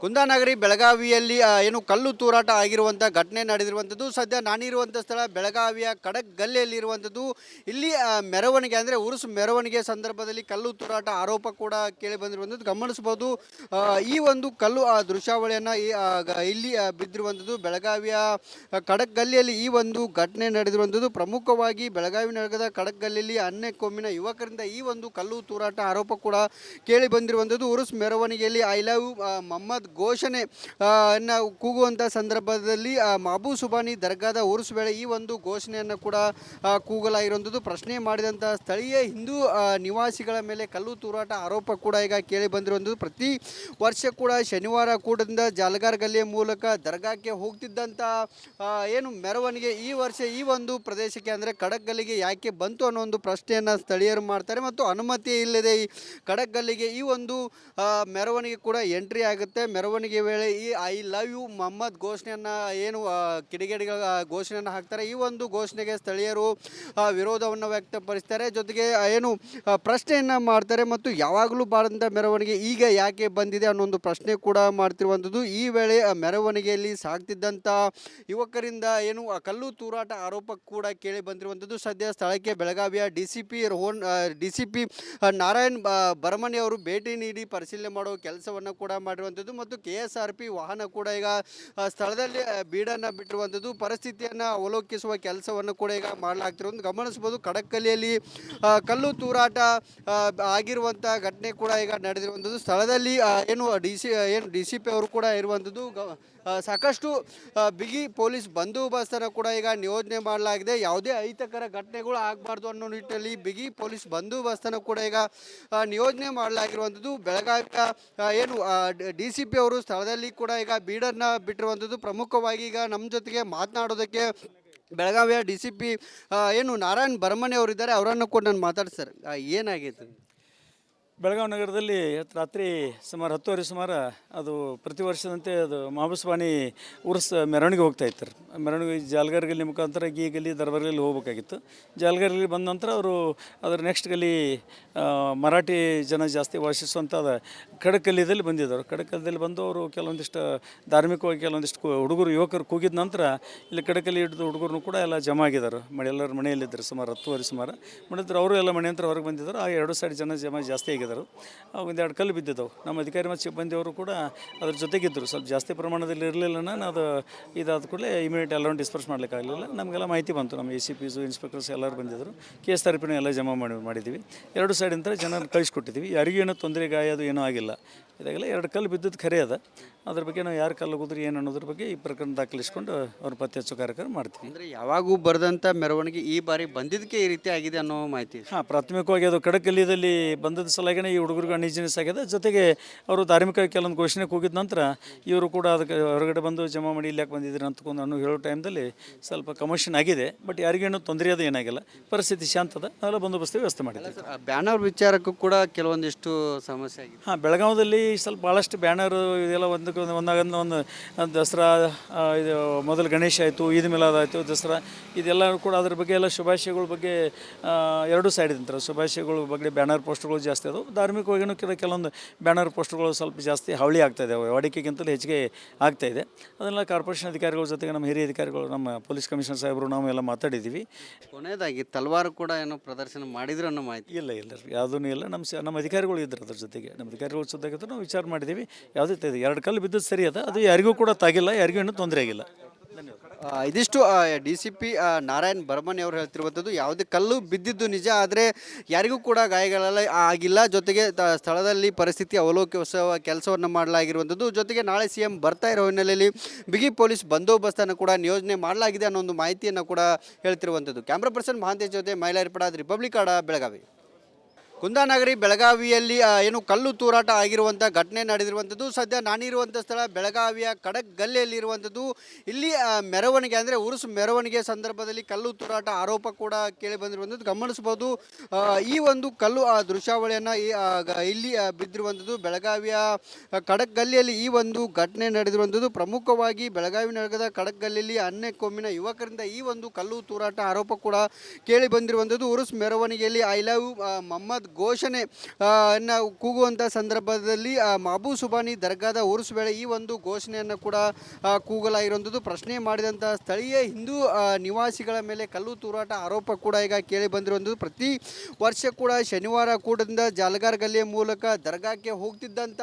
ಕುಂದಾನಗರಿ ಬೆಳಗಾವಿಯಲ್ಲಿ ಏನು ಕಲ್ಲು ತೂರಾಟ ಆಗಿರುವಂಥ ಘಟನೆ ನಡೆದಿರುವಂಥದ್ದು ಸದ್ಯ ನಾನಿರುವಂಥ ಸ್ಥಳ ಬೆಳಗಾವಿಯ ಕಡಕ್ ಗಲ್ಲೆಯಲ್ಲಿರುವಂಥದ್ದು ಇಲ್ಲಿ ಮೆರವಣಿಗೆ ಅಂದರೆ ಉರುಸು ಮೆರವಣಿಗೆ ಸಂದರ್ಭದಲ್ಲಿ ಕಲ್ಲು ತೂರಾಟ ಆರೋಪ ಕೂಡ ಕೇಳಿ ಬಂದಿರುವಂಥದ್ದು ಗಮನಿಸ್ಬೋದು ಈ ಒಂದು ಕಲ್ಲು, ಆ, ದೃಶ್ಯಾವಳಿಯನ್ನು ಇಲ್ಲಿ ಬಿದ್ದಿರುವಂಥದ್ದು ಬೆಳಗಾವಿಯ ಕಡಕ್ ಗಲ್ಲಿಯಲ್ಲಿ ಈ ಒಂದು ಘಟನೆ ನಡೆದಿರುವಂಥದ್ದು ಪ್ರಮುಖವಾಗಿ ಬೆಳಗಾವಿ ನಗರದ ಕಡಕ್ ಗಲ್ಲಿಯಲ್ಲಿ ಅನ್ನೆಕೊಮ್ಮಿನ ಯುವಕರಿಂದ ಈ ಒಂದು ಕಲ್ಲು ತೂರಾಟ ಆರೋಪ ಕೂಡ ಕೇಳಿ ಬಂದಿರುವಂಥದ್ದು ಉರುಸ್ ಮೆರವಣಿಗೆಯಲ್ಲಿ, ಐ ಲವ್ ಮೊಹಮ್ಮದ್ ಘೋಷಣೆ ಅನ್ನ ಕೂಗುವಂಥ ಸಂದರ್ಭದಲ್ಲಿ ಮಹಬೂ ಸುಬಾನಿ ದರ್ಗಾದ ಉರುಸ್ ವೇಳೆ ಈ ಒಂದು ಘೋಷಣೆಯನ್ನು ಕೂಡ ಕೂಗಲಾಗಿರುವಂಥದ್ದು ಪ್ರಶ್ನೆ ಮಾಡಿದಂಥ ಸ್ಥಳೀಯ ಹಿಂದೂ ನಿವಾಸಿಗಳ ಮೇಲೆ ಕಲ್ಲು ತೂರಾಟ ಆರೋಪ ಕೂಡ ಈಗ ಕೇಳಿ ಬಂದಿರುವಂಥದ್ದು ಪ್ರತಿ ವರ್ಷ ಕೂಡ ಶನಿವಾರ ಕೂಡದಿಂದ ಜಾಲಗಾರ್ ಗಲ್ಲಿಯ ಮೂಲಕ ದರ್ಗಾಕ್ಕೆ ಹೋಗ್ತಿದ್ದಂಥ ಏನು ಮೆರವಣಿಗೆ ಈ ವರ್ಷ ಈ ಒಂದು ಪ್ರದೇಶಕ್ಕೆ ಅಂದರೆ ಖಡಕ್ ಗಲ್ಲಿಗೆ ಯಾಕೆ ಬಂತು ಅನ್ನೋ ಒಂದು ಪ್ರಶ್ನೆಯನ್ನು ಸ್ಥಳೀಯರು ಮಾಡ್ತಾರೆ. ಮತ್ತು ಅನುಮತಿ ಇಲ್ಲದೆ ಈ ಖಡಕ್ ಗಲ್ಲಿಗೆ ಈ ಒಂದು ಮೆರವಣಿಗೆ ಕೂಡ ಎಂಟ್ರಿ ಆಗುತ್ತೆ. ಮೆರವಣಿಗೆ ವೇಳೆ ಈ ಐ ಲವ್ ಯು ಮೊಹಮ್ಮದ್ ಘೋಷಣೆಯನ್ನು ಏನು ಕಿಡಿಗೇಡಿಗಳ ಘೋಷಣೆಯನ್ನು ಹಾಕ್ತಾರೆ. ಈ ಒಂದು ಘೋಷಣೆಗೆ ಸ್ಥಳೀಯರು ವಿರೋಧವನ್ನು ವ್ಯಕ್ತಪಡಿಸ್ತಾರೆ. ಜೊತೆಗೆ ಏನು ಪ್ರಶ್ನೆಯನ್ನು ಮಾಡ್ತಾರೆ ಮತ್ತು ಯಾವಾಗಲೂ ಬಾರದಂಥ ಮೆರವಣಿಗೆ ಈಗ ಯಾಕೆ ಬಂದಿದೆ ಅನ್ನೋ ಒಂದು ಪ್ರಶ್ನೆ ಕೂಡ ಮಾಡ್ತಿರುವಂಥದ್ದು. ಈ ವೇಳೆ ಮೆರವಣಿಗೆಯಲ್ಲಿ ಸಾಗ್ತಿದ್ದಂಥ ಯುವಕರಿಂದ ಏನು ಕಲ್ಲು ತೂರಾಟ ಆರೋಪ ಕೂಡ ಕೇಳಿ ಬಂದಿರುವಂಥದ್ದು. ಸದ್ಯ ಸ್ಥಳಕ್ಕೆ ಬೆಳಗಾವಿಯ D C P Rohan D C P Narayan ಬ- ಬರಮನಿ ಅವರು ಭೇಟಿ ನೀಡಿ ಪರಿಶೀಲನೆ ಮಾಡುವ ಕೆಲಸವನ್ನು ಕೂಡ ಮಾಡಿರುವಂಥದ್ದು. ಮತ್ತು ಕೆ ಎಸ್ ಆರ್ ಪಿ ವಾಹನ ಕೂಡ ಈಗ ಸ್ಥಳದಲ್ಲಿ ಬೀಡನ್ನು ಬಿಟ್ಟಿರುವಂಥದ್ದು. ಪರಿಸ್ಥಿತಿಯನ್ನು ಅವಲೋಕಿಸುವ ಕೆಲಸವನ್ನು ಕೂಡ ಈಗ ಮಾಡಲಾಗ್ತಿರೋದು. ಗಮನಿಸ್ಬೋದು ಕಡಕ್ಕಲಿಯಲ್ಲಿ ಕಲ್ಲು ತೂರಾಟ ಆಗಿರುವಂಥ ಘಟನೆ ಕೂಡ ಈಗ ನಡೆದಿರುವಂಥದ್ದು. ಸ್ಥಳದಲ್ಲಿ ಏನು ಡಿ ಸಿ ಏನು ಡಿ ಸಿ ಪಿ ಅವರು ಕೂಡ ಇರುವಂಥದ್ದು. ಸಾಕಷ್ಟು ಬಿಗಿ ಪೊಲೀಸ್ ಬಂದೋಬಸ್ತನ್ನು ಕೂಡ ಈಗ ನಿಯೋಜನೆ ಮಾಡಲಾಗಿದೆ. ಯಾವುದೇ ಅಹಿತಕರ ಘಟನೆಗಳು ಆಗಬಾರ್ದು ಅನ್ನೋ ನಿಟ್ಟಿನಲ್ಲಿ ಬಿಗಿ ಪೊಲೀಸ್ ಬಂದೋಬಸ್ತನ್ನು ಕೂಡ ಈಗ ನಿಯೋಜನೆ ಮಾಡಲಾಗಿರುವಂಥದ್ದು. ಬೆಳಗಾವಿಯ ಏನು ಡಿ ಸಿ ಪಿ ಅವರು ಸ್ಥಳದಲ್ಲಿ ಕೂಡ ಈಗ ಬೀಡರ್ನ ಬಿಟ್ಟಿರುವಂಥದ್ದು. ಪ್ರಮುಖವಾಗಿ ಈಗ ನಮ್ಮ ಜೊತೆಗೆ ಮಾತನಾಡೋದಕ್ಕೆ ಬೆಳಗಾವಿಯ ಡಿ ಸಿ ಪಿ ಏನು ನಾರಾಯಣ್ ಬರ್ಮನೆ ಅವರಿದ್ದಾರೆ. ಅವರನ್ನು ಕೂಡ ನಾನು ಮಾತಾಡ್ತಾರೆ ಏನಾಗೈತೆ? ಬೆಳಗಾವಿ ನಗರದಲ್ಲಿ ರಾತ್ರಿ ಸುಮಾರು ಹತ್ತುವರೆ ಸುಮಾರು ಅದು ಪ್ರತಿ ವರ್ಷದಂತೆ ಅದು ಮಹಾಬಸ್ವಾಣಿ ಉರ್ಸ್ ಮೆರವಣಿಗೆ ಹೋಗ್ತಾ ಇತ್ತು ಮೆರವಣಿಗೆ ಜಾಲ್ಗಾರ್ ಗಲ್ಲಿ ಮುಖಾಂತರ ಗೀ ಗಲ್ಲಿ ದರ್ಬಾರ್ ಗಲ್ಲಿ ಹೋಗ್ಬೇಕಾಗಿತ್ತು. ಜಾಲ್ಗಾರ್ ಗಲ್ಲಿ ಬಂದ ನಂತರ ಅವರು ಅದರ ನೆಕ್ಸ್ಟ್ ಗಲ್ಲಿ ಮರಾಠಿ ಜನ ಜಾಸ್ತಿ ವಾಸಿಸುವಂಥದ್ದು ಕಡಕಲ್ಲಿದಲ್ಲಿ ಬಂದಿದ್ದರು. ಕಡಕಲ್ಲಿದಲ್ಲಿ ಬಂದು ಅವರು ಕೆಲವೊಂದಿಷ್ಟು ಧಾರ್ಮಿಕವಾಗಿ ಕೆಲವೊಂದಿಷ್ಟು ಹುಡುಗರು, ಯುವಕರು ಕೂಗಿದ ನಂತರ ಇಲ್ಲಿ ಕಡಕಲ್ಲಿ ಹಿಡಿದು ಹುಡುಗರು ಕೂಡ ಎಲ್ಲ ಜಮಾ ಆಗಿದ್ದಾರೆ. ಮಳೆ ಎಲ್ಲರ ಮನೆಯಲ್ಲಿದ್ದರು ಸುಮಾರು ಹತ್ತುವರೆ ಸುಮಾರು. ಮಾಡಿದ್ರು ಅವರು ಎಲ್ಲ ಮನೆ ಹತ್ರ ಹೊರಗೆ ಬಂದಿದ್ದರು. ಆ ಎರಡು ಸೈಡ್ ಜನ ಜಮಾ ಜಾಸ್ತಿ ಆಗಿದ್ದರು ಒಂದೆರಡು ಕಲ್ಲು ಬಿದ್ದಿದ್ದವು. ನಮ್ಮ ಅಧಿಕಾರಿ ಮತ್ತು ಸಿಬ್ಬಂದಿಯವರು ಕೂಡ ಅದ್ರ ಜೊತೆಗಿದ್ದರು. ಸ್ವಲ್ಪ ಜಾಸ್ತಿ ಪ್ರಮಾಣದಲ್ಲಿ ಇರಲಿಲ್ಲ ನಾನು, ಅದು ಇದಾದ ಕೂಡಲೇ ಇಮಿಡಿಯೇಟ್ ಎಲ್ಲರೂ ಡಿಸ್ಪರ್ಸ್ ಮಾಡಲಿಕ್ಕಾಗಲಿಲ್ಲ. ನಮಗೆಲ್ಲ ಮಾಹಿತಿ ಬಂತು. ನಮ್ಮ ಎ ಸಿ ಪಿಸು ಇನ್ಸ್ಪೆಕ್ಟರ್ಸ್ ಎಲ್ಲರೂ ಬಂದಿದ್ದರು. ಕೇಸ್ ತರಪಿನೂ ಎಲ್ಲ ಜಮಾ ಮಾಡಿ ಮಾಡಿದ್ದೀವಿ ಎರಡು ಸೈಡಿಂದ ಜನ ಕಳಿಸ್ಕೊಟ್ಟಿದ್ದೀವಿ ಯಾರಿಗೇನೋ ತೊಂದರೆ ಗಾಯ ಅದು ಏನೂ ಆಗಿಲ್ಲ. ಇದಾಗೆಲ್ಲ ಎರಡು ಕಲ್ಲು ಬಿದ್ದದ್ದು ಖರೆ ಅದ. ಅದ್ರ ಬಗ್ಗೆ ನಾವು ಯಾರು ಕಲ್ಲು ಹೋದ್ರೆ ಏನು ಅನ್ನೋದ್ರ ಬಗ್ಗೆ ಈ ಪ್ರಕರಣ ದಾಖಲಿಸ್ಕೊಂಡು ಅವ್ರ ಪತ್ತೆ ಹಚ್ಚೋ ಕಾರ್ಯಕ್ರಮ ಮಾಡ್ತೀವಿ. ಅಂದರೆ ಯಾವಾಗೂ ಬರೆದಂಥ ಮೆರವಣಿಗೆ ಈ ಬಾರಿ ಬಂದಿದ್ದಕ್ಕೆ ಈ ರೀತಿ ಆಗಿದೆ ಅನ್ನೋ ಮಾಹಿತಿ. ಹಾಂ ಪ್ರಾಥಮಿಕವಾಗಿ ಅದು ಕಡಕಲ್ಲಿಯಲ್ಲಿ ಬಂದದ ಸಲುವಾಗಿನೇ ಈ ಹುಡುಗರಿಗೆ ಅನ್ಈಜಿನೆಸ್ ಆಗಿದೆ. ಜೊತೆಗೆ ಅವರು ಧಾರ್ಮಿಕ ಕೆಲವೊಂದು ಘೋಷಣೆಗೆ ಹೋಗಿದ ನಂತರ ಇವರು ಕೂಡ ಅದಕ್ಕೆ ಹೊರಗಡೆ ಬಂದು ಜಮಾ ಮಾಡಿ ಇಲ್ಲಿ ಯಾಕೆ ಬಂದಿದ್ದೀರಿ ಅಂತಕೊಂಡು ಅನ್ನೋ ಹೇಳೋ ಟೈಮ್ದಲ್ಲಿ ಸ್ವಲ್ಪ ಕಮೋಷನ್ ಆಗಿದೆ. ಬಟ್ ಯಾರಿಗೇನು ತೊಂದರೆ ಅದು ಏನಾಗಿಲ್ಲ. ಪರಿಸ್ಥಿತಿ ಶಾಂತದ. ಅದೆಲ್ಲ ಬಂದೋಬಸ್ತ್ ವ್ಯವಸ್ಥೆ ಮಾಡಿದ್ದೀವಿ. ಬ್ಯಾನರ್ ವಿಚಾರಕ್ಕೂ ಕೂಡ ಕೆಲವೊಂದಿಷ್ಟು ಸಮಸ್ಯೆ ಆಗಿದೆ. ಹಾಂ ಬೆಳಗಾವದಲ್ಲಿ ಸ್ವಲ್ಪ ಭಾಳಷ್ಟು ಬ್ಯಾನರು ಇದೆಲ್ಲ ಒಂದಕ್ಕೆ ಒಂದು ಒಂದಾಗಂದು ಒಂದು ದಸರಾ ಇದು ಮೊದಲು ಗಣೇಶ ಆಯಿತು ಈದ್ ಮಿಲಾದ್ ಆಯಿತು ದಸರಾ ಇದೆಲ್ಲ ಕೂಡ ಅದ್ರ ಬಗ್ಗೆ ಎಲ್ಲ ಶುಭಾಶಯಗಳ ಬಗ್ಗೆ ಎರಡು ಸೈಡ್ ತಿಂತಾರೆ ಶುಭಾಶಯಗಳ ಬಗ್ಗೆ ಬ್ಯಾನರ್ ಪೋಸ್ಟ್ಗಳು ಜಾಸ್ತಿ ಅದು ಧಾರ್ಮಿಕವಾಗಿಯೂ ಕೆಲ ಕೆಲವೊಂದು ಬ್ಯಾನರ್ ಪೋಸ್ಟ್ಗಳು ಸ್ವಲ್ಪ ಜಾಸ್ತಿ ಹಾವಳಿ ಆಗ್ತಾಯಿದೆ ವಾಡಿಕೆಗಿಂತಲೂ ಹೆಚ್ಚಿಗೆ ಆಗ್ತಾ ಇದೆ. ಅದನ್ನೆಲ್ಲ ಕಾರ್ಪೊರೇಷನ್ ಅಧಿಕಾರಿಗಳ ಜೊತೆಗೆ ನಮ್ಮ ಹಿರಿಯ ಅಧಿಕಾರಿಗಳು ನಮ್ಮ ಪೊಲೀಸ್ ಕಮಿಷನರ್ ಸಾಹೇಬರು ನಾವು ಎಲ್ಲ ಮಾತಾಡಿದ್ದೀವಿ ಕೊನೆಯದಾಗಿ ತಲವಾರು ಕೂಡ ಏನೋ ಪ್ರದರ್ಶನ ಮಾಡಿದ್ರು ಅನ್ನೋ ಮಾಹಿತಿ. ಇಲ್ಲ ಇಲ್ಲ ಯಾವುದೂ ಇಲ್ಲ. ನಮ್ಮ ನಮ್ಮ ಅಧಿಕಾರಿಗಳು ಇದ್ರು ಅದ್ರ ಜೊತೆಗೆ. ನಮ್ಮ ಅಧಿಕಾರಿಗಳ ಜೊತೆಗೆ ನಾವು ವಿಚಾರ ಮಾಡಿದ್ದೀವಿ. ಯಾವುದೇ ತ- ಎರಡು ಕಲ್ಲು ಬಿದ್ದದ್ದು ಸರಿ ಅದ. ಅದು ಯಾರಿಗೂ ಕೂಡ ತಾಗಿಲ್ಲ, ಯಾರಿಗೂ ಇನ್ನೂ ತೊಂದರೆ ಆಗಿಲ್ಲ. ಇದಿಷ್ಟು D C P Narayan Barman ಅವರು ಹೇಳ್ತಿರುವಂಥದ್ದು ಯಾವುದೇ ಕಲ್ಲು ಬಿದ್ದಿದ್ದು ನಿಜ ಆದರೆ ಯಾರಿಗೂ ಕೂಡ ಗಾಯಗಳೆಲ್ಲ ಆಗಿಲ್ಲ. ಜೊತೆಗೆ ಸ್ಥಳದಲ್ಲಿ ಪರಿಸ್ಥಿತಿ ಅವಲೋಕಿಸುವ ಕೆಲಸವನ್ನು ಮಾಡಲಾಗಿರುವಂಥದ್ದು. ಜೊತೆಗೆ ನಾಳೆ ಸಿ ಎಂ ಬರ್ತಾ ಇರೋ ಹಿನ್ನೆಲೆಯಲ್ಲಿ ಬಿಗಿ ಪೊಲೀಸ್ ಬಂದೋಬಸ್ತನ್ನು ಕೂಡ ನಿಯೋಜನೆ ಮಾಡಲಾಗಿದೆ ಅನ್ನೋ ಒಂದು ಮಾಹಿತಿಯನ್ನು ಕೂಡ ಹೇಳ್ತಿರುವಂಥದ್ದು. ಕ್ಯಾಮ್ರಾ ಪರ್ಸನ್ ಮಹಾಂತೇಶ್ ಜೊತೆ ಮಹಿಳಾ ಪಡಾದ್ ರಿಪಬ್ಲಿಕ್ ಆಡ ಬೆಳಗಾವಿ. ಕುಂದಾನಗರಿ ಬೆಳಗಾವಿಯಲ್ಲಿ ಏನು ಕಲ್ಲು ತೂರಾಟ ಆಗಿರುವಂಥ ಘಟನೆ ನಡೆದಿರುವಂಥದ್ದು ಸದ್ಯ ನಾನಿರುವಂಥ ಸ್ಥಳ ಬೆಳಗಾವಿಯ ಕಡಕ್ ಗಲ್ಲೆಯಲ್ಲಿರುವಂಥದ್ದು ಇಲ್ಲಿ ಮೆರವಣಿಗೆ ಅಂದರೆ ಉರುಸು ಮೆರವಣಿಗೆ ಸಂದರ್ಭದಲ್ಲಿ ಕಲ್ಲು ತೂರಾಟ ಆರೋಪ ಕೂಡ ಕೇಳಿ ಬಂದಿರುವಂಥದ್ದು ಗಮನಿಸ್ಬೋದು ಈ ಒಂದು ಕಲ್ಲು ದೃಶ್ಯಾವಳಿಯನ್ನು ಇಲ್ಲಿ ಬಿದ್ದಿರುವಂಥದ್ದು ಬೆಳಗಾವಿಯ ಕಡಕ್ ಗಲ್ಲಿಯಲ್ಲಿ ಈ ಒಂದು ಘಟನೆ ನಡೆದಿರುವಂಥದ್ದು ಪ್ರಮುಖವಾಗಿ ಬೆಳಗಾವಿ ನಗರದ ಕಡಕ್ ಗಲ್ಲಿಯಲ್ಲಿ ಅನ್ನೆಕೊಮ್ಮಿನ ಯುವಕರಿಂದ ಈ ಒಂದು ಕಲ್ಲು ತೂರಾಟ ಆರೋಪ ಕೂಡ ಕೇಳಿ ಬಂದಿರುವಂಥದ್ದು ಉರುಸ್ ಮೆರವಣಿಗೆಯಲ್ಲಿ, ಐ ಲವ್ ಮೊಹಮ್ಮದ್ ಮೊಹಮ್ಮದ್ ಘೋಷಣೆ ಕೂಗುವಂಥ ಸಂದರ್ಭದಲ್ಲಿ ಮಹಬೂ ಸುಬಾನಿ ದರ್ಗಾದ ಉರುಸ್ ವೇಳೆ ಈ ಒಂದು ಘೋಷಣೆಯನ್ನು ಕೂಡ ಕೂಗಲಾಗಿರುವಂಥದ್ದು ಪ್ರಶ್ನೆ ಮಾಡಿದಂಥ ಸ್ಥಳೀಯ ಹಿಂದೂ ನಿವಾಸಿಗಳ ಮೇಲೆ ಕಲ್ಲು ತೂರಾಟ ಆರೋಪ ಕೂಡ ಈಗ ಕೇಳಿ ಬಂದಿರುವಂಥದ್ದು ಪ್ರತಿ ವರ್ಷ ಕೂಡ ಶನಿವಾರ ಕೂಡದಿಂದ ಜಾಲಗಾರ್ ಗಲ್ಲಿಯ ಮೂಲಕ ದರ್ಗಾಕ್ಕೆ ಹೋಗ್ತಿದ್ದಂಥ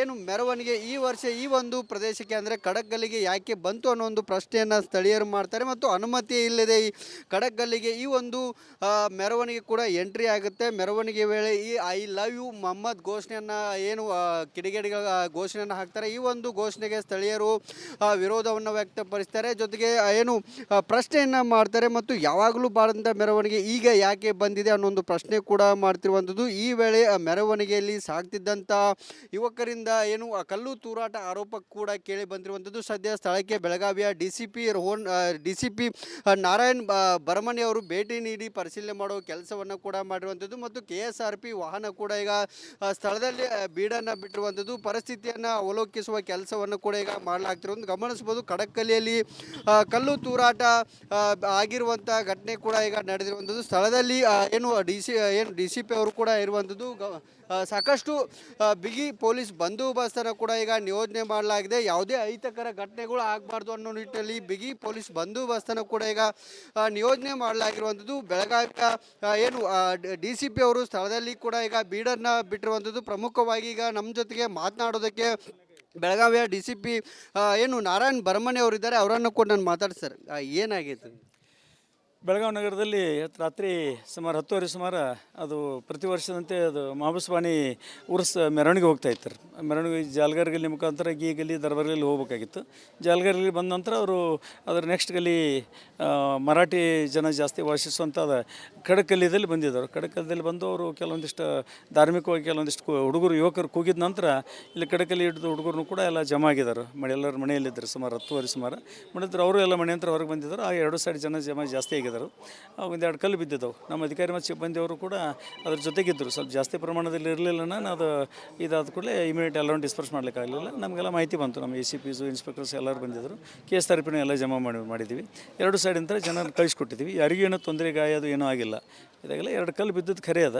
ಏನು ಮೆರವಣಿಗೆ ಈ ವರ್ಷ ಈ ಒಂದು ಪ್ರದೇಶಕ್ಕೆ ಅಂದರೆ ಖಡಕ್ ಗಲ್ಲಿಗೆ ಯಾಕೆ ಬಂತು ಅನ್ನೋ ಒಂದು ಪ್ರಶ್ನೆಯನ್ನು ಸ್ಥಳೀಯರು ಮಾಡ್ತಾರೆ. ಮತ್ತು ಅನುಮತಿ ಇಲ್ಲದೆ ಈ ಖಡಕ್ ಗಲ್ಲಿಗೆ ಈ ಒಂದು ಮೆರವಣಿಗೆ ಕೂಡ ಎಂಟ್ರಿ ಆಗುತ್ತೆ. ಮೆರವಣಿಗೆ ವೇಳೆ ಈ ಐ ಲವ್ ಯು ಮೊಹಮ್ಮದ್ ಘೋಷಣೆಯನ್ನು ಏನು ಕಿಡಿಗೇಡಿಗಳ ಘೋಷಣೆಯನ್ನು ಹಾಕ್ತಾರೆ. ಈ ಒಂದು ಘೋಷಣೆಗೆ ಸ್ಥಳೀಯರು ವಿರೋಧವನ್ನು ವ್ಯಕ್ತಪಡಿಸ್ತಾರೆ. ಜೊತೆಗೆ ಏನು ಪ್ರಶ್ನೆಯನ್ನು ಮಾಡ್ತಾರೆ ಮತ್ತು ಯಾವಾಗಲೂ ಬಾರದಂಥ ಮೆರವಣಿಗೆ ಈಗ ಯಾಕೆ ಬಂದಿದೆ ಅನ್ನೋ ಒಂದು ಪ್ರಶ್ನೆ ಕೂಡ ಮಾಡ್ತಿರುವಂಥದ್ದು. ಈ ವೇಳೆ ಮೆರವಣಿಗೆಯಲ್ಲಿ ಸಾಗ್ತಿದ್ದಂಥ ಯುವಕರಿಂದ ಏನು ಕಲ್ಲು ತೂರಾಟ ಆರೋಪ ಕೂಡ ಕೇಳಿ ಬಂದಿರುವಂಥದ್ದು. ಸದ್ಯ ಸ್ಥಳಕ್ಕೆ ಬೆಳಗಾವಿಯ D C P Rohan D C P Narayan ಬ- ಬರಮನಿ ಅವರು ಭೇಟಿ ನೀಡಿ ಪರಿಶೀಲನೆ ಮಾಡುವ ಕೆಲಸವನ್ನು ಕೂಡ ಮಾಡಿರುವಂಥದ್ದು. ಮತ್ತು ಕೆ ಎಸ್ ಆರ್ ಪಿ ವಾಹನ ಕೂಡ ಈಗ ಸ್ಥಳದಲ್ಲಿ ಬೀಡನ್ನು ಬಿಟ್ಟಿರುವಂಥದ್ದು. ಪರಿಸ್ಥಿತಿಯನ್ನು ಅವಲೋಕಿಸುವ ಕೆಲಸವನ್ನು ಕೂಡ ಈಗ ಮಾಡಲಾಗ್ತಿರೋದು. ಗಮನಿಸ್ಬೋದು ಕಡಕ್ಕಲಿಯಲ್ಲಿ ಕಲ್ಲು ತೂರಾಟ ಆಗಿರುವಂಥ ಘಟನೆ ಕೂಡ ಈಗ ನಡೆದಿರುವಂಥದ್ದು. ಸ್ಥಳದಲ್ಲಿ ಏನು ಡಿ ಸಿ ಏನು ಡಿ ಸಿ ಪಿ ಅವರು ಕೂಡ ಇರುವಂಥದ್ದು. ಸಾಕಷ್ಟು ಬಿಗಿ ಪೊಲೀಸ್ ಬಂದೋಬಸ್ತನ್ನು ಕೂಡ ಈಗ ನಿಯೋಜನೆ ಮಾಡಲಾಗಿದೆ. ಯಾವುದೇ ಅಹಿತಕರ ಘಟನೆಗಳು ಆಗಬಾರ್ದು ಅನ್ನೋ ನಿಟ್ಟಿನಲ್ಲಿ ಬಿಗಿ ಪೊಲೀಸ್ ಬಂದೋಬಸ್ತನ್ನು ಕೂಡ ಈಗ ನಿಯೋಜನೆ ಮಾಡಲಾಗಿರುವಂಥದ್ದು. ಬೆಳಗಾವಿಯ ಏನು ಡಿ ಸಿ ಪಿ ಅವರು ಸ್ಥಳದಲ್ಲಿ ಕೂಡ ಈಗ ಬೀಡರ್ನ ಬಿಟ್ಟಿರುವಂಥದ್ದು. ಪ್ರಮುಖವಾಗಿ ಈಗ ನಮ್ಮ ಜೊತೆಗೆ ಮಾತನಾಡೋದಕ್ಕೆ ಬೆಳಗಾವಿಯ ಡಿ ಸಿ ಪಿ ಏನು ನಾರಾಯಣ್ ಬರ್ಮನೆ ಅವರಿದ್ದಾರೆ ಅವರನ್ನು ಕೂಡ ನಾನು ಮಾತಾಡ್ತಾರೆ ಏನಾಗಿತ್ತು ಬೆಳಗಾವಿ ನಗರದಲ್ಲಿ ರಾತ್ರಿ ಸುಮಾರು ಹತ್ತುವರೆ ಸುಮಾರು ಅದು ಪ್ರತಿ ವರ್ಷದಂತೆ ಅದು ಮಹಾಬಸ್ವಾಣಿ ಉರ್ಸ್ ಮೆರವಣಿಗೆ ಹೋಗ್ತಾ ಇತ್ತು. ಮೆರವಣಿಗೆ ಜಾಲ್ಗಾರ್ ಗಲ್ಲಿ ಮುಖಾಂತರ ಗೀ ಗಲ್ಲಿ ದರ್ಬಾರ್ ಗಲ್ಲಿ ಹೋಗಬೇಕಾಗಿತ್ತು. ಜಾಲ್ಗಾರ್ ಬಂದ ನಂತರ ಅವರು ಅದರ ನೆಕ್ಸ್ಟ್ ಗಲ್ಲಿ ಮರಾಠಿ ಜನ ಜಾಸ್ತಿ ವಾಸಿಸುವಂಥ ಕಡಕಲ್ಲಿದಲ್ಲಿ ಬಂದಿದ್ದರು. ಕಡಕಲ್ಲಿದಲ್ಲಿ ಬಂದು ಅವರು ಕೆಲವೊಂದಿಷ್ಟು ಧಾರ್ಮಿಕವಾಗಿ ಕೆಲವೊಂದಿಷ್ಟು ಹುಡುಗರು, ಯುವಕರು ಕೂಗಿದ ನಂತರ ಇಲ್ಲಿ ಕಡಕಲ್ಲಿ ಹಿಡಿದು ಹುಡುಗರು ಕೂಡ ಎಲ್ಲ ಜಮಾ ಆಗಿದ್ದಾರೆ. ಮನೆ ಎಲ್ಲರ ಮನೆಯಲ್ಲಿದ್ದರು ಸುಮಾರು ಹತ್ತುವರೆ ಸುಮಾರು. ಮಾಡಿದ್ರು ಅವರು ಎಲ್ಲ ಮನೆ ಹತ್ರ ಹೊರಗೆ ಬಂದಿದ್ದರು. ಆ ಎರಡು ಸೈಡ್ ಜನ ಜಮಾ ಜಾಸ್ತಿ ಆಗಿದ್ದರು. ಒಂದೆರಡು ಕಲ್ಲು ಬಿದ್ದಿದ್ದವು. ನಮ್ಮ ಅಧಿಕಾರಿ ಮತ್ತು ಸಿಬ್ಬಂದಿಯವರು ಕೂಡ ಅದ್ರ ಜೊತೆಗಿದ್ದರು. ಸ್ವಲ್ಪ ಜಾಸ್ತಿ ಪ್ರಮಾಣದಲ್ಲಿ ಇರಲಿಲ್ಲ ನಾನು. ಅದು ಇದಾದ ಕೂಡಲೇ ಇಮಿಡಿಯೇಟ್ ಎಲ್ಲರೂ ಡಿಸ್ಪರ್ಸ್ ಮಾಡಲಿಕ್ಕಾಗಲಿಲ್ಲ. ನಮಗೆಲ್ಲ ಮಾಹಿತಿ ಬಂತು. ನಮ್ಮ ಎ ಸಿ ಪಿಸು ಇನ್ಸ್ಪೆಕ್ಟರ್ಸ್ ಎಲ್ಲರೂ ಬಂದಿದ್ದರು ಕೇಸ್ ತರಪಿನ ಎಲ್ಲ ಜಮಾ ಮಾಡಿ ಮಾಡಿದ್ದೀವಿ ಎರಡು ಸೈಡಿಂದ ಜನ ಕಳಿಸ್ಕೊಟ್ಟಿದ್ದೀವಿ ಯಾರಿಗೂ ಏನೋ ತೊಂದರೆ ಗಾಯ ಅದು ಏನೂ ಆಗಿಲ್ಲ. ಇದಾಗೆಲ್ಲ ಎರಡು ಕಲ್ಲು ಬಿದ್ದದ್ದು ಖರೆ ಅದ.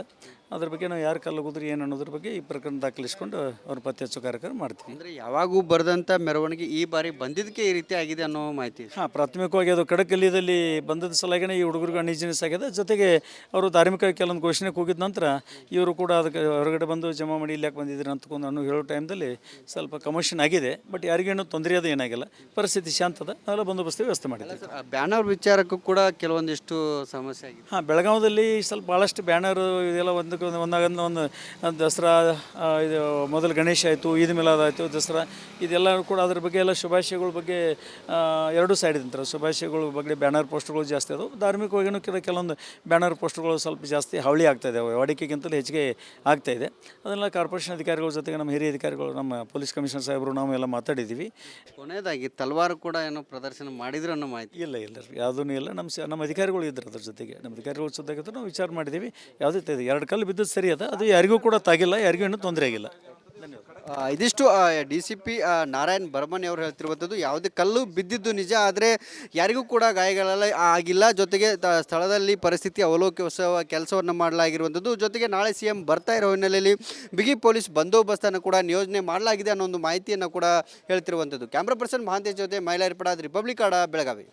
ಅದ್ರ ಬಗ್ಗೆ ನಾವು ಯಾರು ಕಲ್ಲು ಹೋಗಿದ್ರಿ ಏನು ಅನ್ನೋದ್ರ ಬಗ್ಗೆ ಈ ಪ್ರಕರಣ ದಾಖಲಿಸ್ಕೊಂಡು ಅವ್ರ ಪತ್ತೆ ಹಚ್ಚೋ ಕಾರ್ಯಕ್ರಮ ಮಾಡ್ತೀವಿ. ಅಂದರೆ ಯಾವಾಗೂ ಬರೆದಂಥ ಮೆರವಣಿಗೆ ಈ ಬಾರಿ ಬಂದಿದ್ದಕ್ಕೆ ಈ ರೀತಿ ಆಗಿದೆ ಅನ್ನೋ ಮಾಹಿತಿ. ಹಾಂ ಪ್ರಾಥಮಿಕವಾಗಿ ಅದು ಕಡಕಲ್ಲಿದಲ್ಲಿ ಬಂದದ ಸಲಾಗಿನೇ ಈ ಹುಡುಗರಿಗೆ ಅಣಿಜಿನಿಸ್ ಆಗಿದೆ. ಜೊತೆಗೆ ಅವರು ಧಾರ್ಮಿಕ ಕೆಲವೊಂದು ಘೋಷಣೆಗೆ ಹೋಗಿದ ನಂತರ ಇವರು ಕೂಡ ಅದಕ್ಕೆ ಹೊರಗಡೆ ಬಂದು ಜಮಾ ಮಾಡಿ ಇಲ್ಲಿ ಯಾಕೆ ಬಂದಿದ್ದೀರಿ ಅಂತಕೊಂಡು ಅನ್ನೋ ಹೇಳೋ ಟೈಮ್ದಲ್ಲಿ ಸ್ವಲ್ಪ ಕಮೋಷನ್ ಆಗಿದೆ. ಬಟ್ ಯಾರಿಗೇನು ತೊಂದರೆ ಅದು ಏನಾಗಿಲ್ಲ. ಪರಿಸ್ಥಿತಿ ಶಾಂತದ. ಅದೆಲ್ಲ ಬಂದೋಬಸ್ತ್ ವ್ಯವಸ್ಥೆ ಮಾಡಿದ್ದೀವಿ. ಬ್ಯಾನರ್ ವಿಚಾರಕ್ಕೂ ಕೂಡ ಕೆಲವೊಂದಿಷ್ಟು ಸಮಸ್ಯೆ ಆಗಿದೆ. ಹಾಂ ಬೆಳಗಾವದಲ್ಲಿ ಸ್ವಲ್ಪ ಭಾಳಷ್ಟು ಬ್ಯಾನರು ಇದೆಲ್ಲ ಒಂದಕ್ಕೆ ಒಂದು ಒಂದಾಗಂದ ಒಂದು ದಸರಾ ಇದು ಮೊದಲು ಗಣೇಶ ಆಯಿತು ಈದ್ ಮಿಲಾದ್ ಆಯಿತು ದಸರಾ ಇದೆಲ್ಲ ಕೂಡ ಅದ್ರ ಬಗ್ಗೆ ಎಲ್ಲ ಶುಭಾಶಯಗಳ ಬಗ್ಗೆ ಎರಡು ಸೈಡ್ ಇದ್ದಂತಾರೆ ಶುಭಾಶಯಗಳ ಬಗ್ಗೆ ಬ್ಯಾನರ್ ಪೋಸ್ಟ್ಗಳು ಜಾಸ್ತಿ ಅದು ಧಾರ್ಮಿಕವಾಗಿಯೂ ಕೆಲ ಕೆಲವೊಂದು ಬ್ಯಾನರ್ ಪೋಸ್ಟ್ಗಳು ಸ್ವಲ್ಪ ಜಾಸ್ತಿ ಹಾವಳಿ ಆಗ್ತಾಯಿದೆ ವಾಡಿಕೆಗಿಂತಲೂ ಹೆಚ್ಚಿಗೆ ಆಗ್ತಾ ಇದೆ. ಅದನ್ನೆಲ್ಲ ಕಾರ್ಪೊರೇಷನ್ ಅಧಿಕಾರಿಗಳ ಜೊತೆಗೆ ನಮ್ಮ ಹಿರಿಯ ಅಧಿಕಾರಿಗಳು ನಮ್ಮ ಪೊಲೀಸ್ ಕಮಿಷನರ್ ಸಾಹೇಬರು ನಾವು ಎಲ್ಲ ಮಾತಾಡಿದ್ದೀವಿ ಕೊನೆಯದಾಗಿ ತಲ್ವಾರು ಕೂಡ ಏನೋ ಪ್ರದರ್ಶನ ಮಾಡಿದ್ರು ಅನ್ನೋ ಮಾಹಿತಿ. ಇಲ್ಲ ಇಲ್ಲ ಯಾವುದೂ ಇಲ್ಲ. ನಮ್ಮ ನಮ್ಮ ಅಧಿಕಾರಿಗಳು ಇದ್ರು ಅದ್ರ ಜೊತೆಗೆ. ನಮ್ಮ ಅಧಿಕಾರಿಗಳ ಜೊತೆಗೆ ನಾವು ವಿಚಾರ ಮಾಡಿದ್ದೀವಿ. ಯಾವುದೇ ತ- ಎರಡು ಕಲ್ಲು ಬಿದ್ದದ್ದು ಸರಿ ಅದ. ಅದು ಯಾರಿಗೂ ಕೂಡ ತಾಗಿಲ್ಲ, ಯಾರಿಗೂ ಇನ್ನೂ ತೊಂದರೆ ಆಗಿಲ್ಲ. ಇದಿಷ್ಟು D C P Narayan Barman ಅವರು ಹೇಳ್ತಿರುವಂಥದ್ದು ಯಾವುದೇ ಕಲ್ಲು ಬಿದ್ದಿದ್ದು ನಿಜ, ಆದರೆ ಯಾರಿಗೂ ಕೂಡ ಗಾಯಗಳೆಲ್ಲ ಆಗಿಲ್ಲ. ಜೊತೆಗೆ ಸ್ಥಳದಲ್ಲಿ ಪರಿಸ್ಥಿತಿ ಅವಲೋಕಿಸುವ ಕೆಲಸವನ್ನು ಮಾಡಲಾಗಿರುವಂಥದ್ದು. ಜೊತೆಗೆ ನಾಳೆ ಸಿ ಎಂ ಬರ್ತಾ ಇರೋ ಹಿನ್ನೆಲೆಯಲ್ಲಿ ಬಿಗಿ ಪೊಲೀಸ್ ಬಂದೋಬಸ್ತನ್ನು ಕೂಡ ನಿಯೋಜನೆ ಮಾಡಲಾಗಿದೆ ಅನ್ನೋ ಒಂದು ಮಾಹಿತಿಯನ್ನು ಕೂಡ ಹೇಳ್ತಿರುವಂಥದ್ದು. ಕ್ಯಾಮ್ರಾ ಪರ್ಸನ್ ಮಹಾಂತೇಶ್ ಜೊತೆ ಮೈಲಾರಿಪಡ ರಿಪಬ್ಲಿಕ್ ಆಡ ಬೆಳಗಾವಿ.